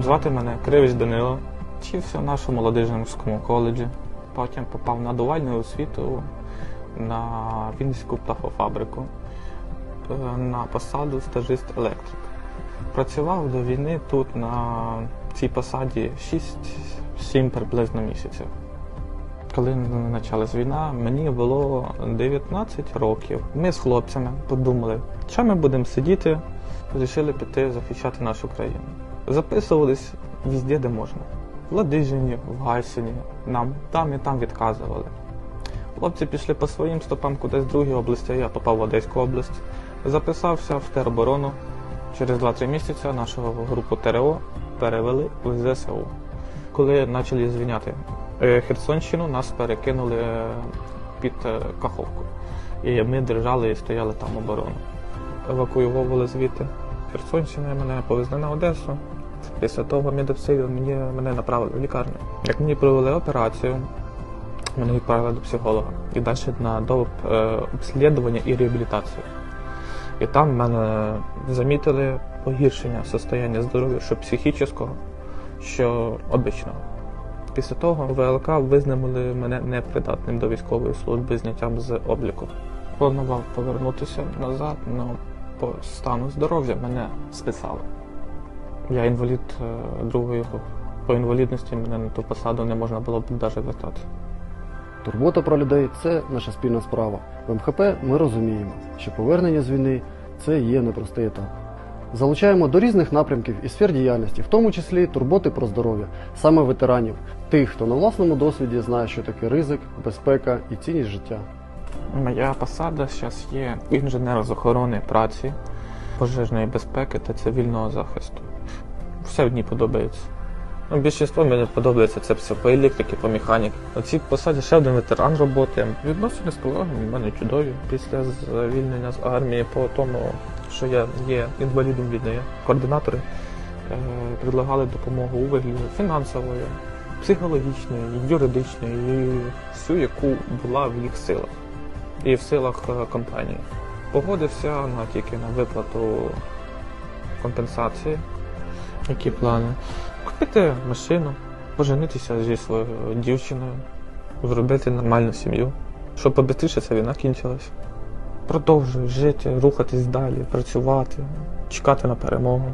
Звати мене Кривич Данило. Вчився в нашому молодижному коледжі. Потім попав на дуальну освіту на Вінницьку птахофабрику е, на посаду стажист електрик. Працював до війни тут на цій посаді 6-7 приблизно місяців. Коли почалась війна, мені було 19 років. Ми з хлопцями подумали, що ми будемо сидіти, вирішили піти захищати нашу країну. Записувались везде, де можна. В Ладижині, в Гайсині, нам там і там відказували. Хлопці пішли по своїм стопам кудись в другі області, я попав в Одеську область. Записався в тероборону. Через 2-3 місяці нашу групу ТРО перевели в ЗСУ. Коли почали звільняти е, Херсонщину, нас перекинули е, під е, Каховку. І ми держали і стояли там оборону. Евакуювали звідти Херсонщини, мене повезли на Одесу. Після того медицину мені мене направили в лікарню. Як мені провели операцію, мене відправили до психолога і далі на до е, обслідування і реабілітацію. І там мене замітили погіршення состояння здоров'я, що психічного, що обичного. Після того ВЛК визнали мене непридатним до військової служби зняттям з обліку. Планував повернутися назад, але по стану здоров'я мене списали. Я інвалід е, другої групи. По інвалідності мене на ту посаду не можна було б навіть вертати. Турбота про людей це наша спільна справа. В МХП ми розуміємо, що повернення з війни це є непростий етап. Залучаємо до різних напрямків і сфер діяльності, в тому числі турботи про здоров'я, саме ветеранів, тих, хто на власному досвіді знає, що таке ризик, безпека і цінність життя. Моя посада зараз є інженер з охорони праці, пожежної безпеки та цивільного захисту. Все ній подобається. Ну, більшість мені подобається це все по електриці, по механіці. На цій посаді ще один ветеран роботи. Відносини з колегами в мене чудові. Після звільнення з армії по тому, що я є інвалідом війни, координатори е, предлагали допомогу у вигляді фінансової, психологічної, юридичної, і всю, яку була в їх силах і в силах е, компанії. Погодився на тільки на виплату компенсації. Які плани? Купити машину, поженитися зі своєю дівчиною, зробити нормальну сім'ю, щоб побистріше ця війна кінчилась. Продовжую жити, рухатись далі, працювати, чекати на перемогу.